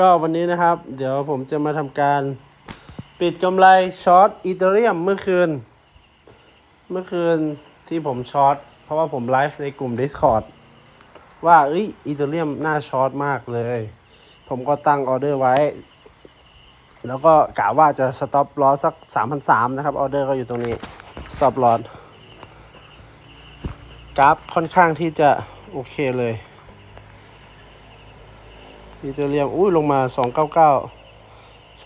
ก็วันนี้นะครับ เดี๋ยวผมจะมาทำการปิดกำไรช็อตอีเทเรียมเมื่อคืน เมื่อคืนที่ผมช็อตเพราะว่าผมไลฟ์ในกลุ่ม Discord ว่าเอ้ยอีเทเรียมน่าช็อตมากเลย ผมก็ตั้งออเดอร์ไว้ แล้วก็กะว่าจะสต็อปลอสัก 3,300 นะครับ ออเดอร์ก็อยู่ตรงนี้สต็อปลอสกราฟค่อนข้างที่จะโอเคเลย อีเทเรียมอุ้ยลงมา 299ส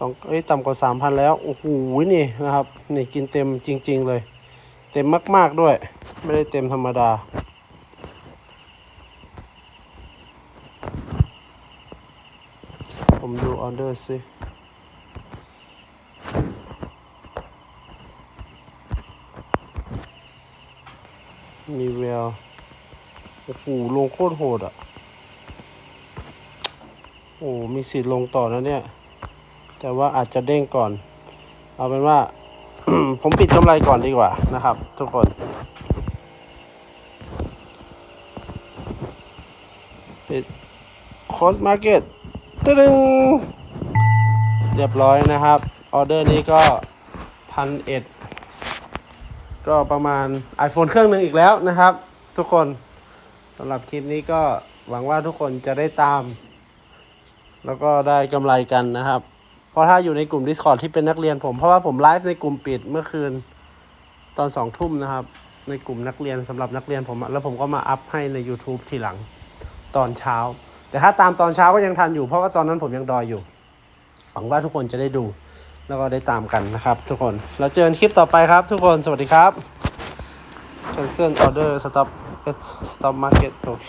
องเอ้ยต่ำกว่า 3,000 แล้ว โอ้โหนี่นะครับ นี่กินเต็มจริง ๆ เลย เต็มมากๆด้วย ไม่ได้เต็มธรรมดาผมดูออเดอร์สิมีแววโอ้โหลงโคตรโหดอะ โอ้มีสิทธิ์ลงต่อนะเนี่ย แต่ว่าอาจจะเด้งก่อน เอาเป็นว่า ผมปิดกำไรก่อนดีกว่านะครับ ทุกคนปิดคอสมาร์เก็ตตึ้งเรียบร้อยนะครับ ออเดอร์นี้ก็พันเอ็ดก็ประมาณ iPhone เครื่องหนึ่งอีกแล้วนะครับ ทุกคนสำหรับคลิปนี้ก็หวังว่าทุกคนจะได้ตาม แล้วก็ได้กำไรกันนะครับ เพราะถ้าอยู่ในกลุ่ม Discord ที่เป็นนักเรียนผม เพราะว่าผมไลฟ์ในกลุ่มปิดเมื่อคืนตอนสองทุ่มนะครับ ในกลุ่มนักเรียนสำหรับนักเรียนผม แล้วผมก็มาอัพให้ใน YouTube ทีหลังตอนเช้า แต่ถ้าตามตอนเช้าก็ยังทันอยู่ เพราะว่าตอนนั้นผมยังดอยอยู่ หวังว่าทุกคนจะได้ดู แล้วก็ได้ตามกันนะครับ ทุกคน แล้วเจอกันคลิปต่อไปครับ ทุกคน สวัสดีครับ cancel order stop stop market โอเค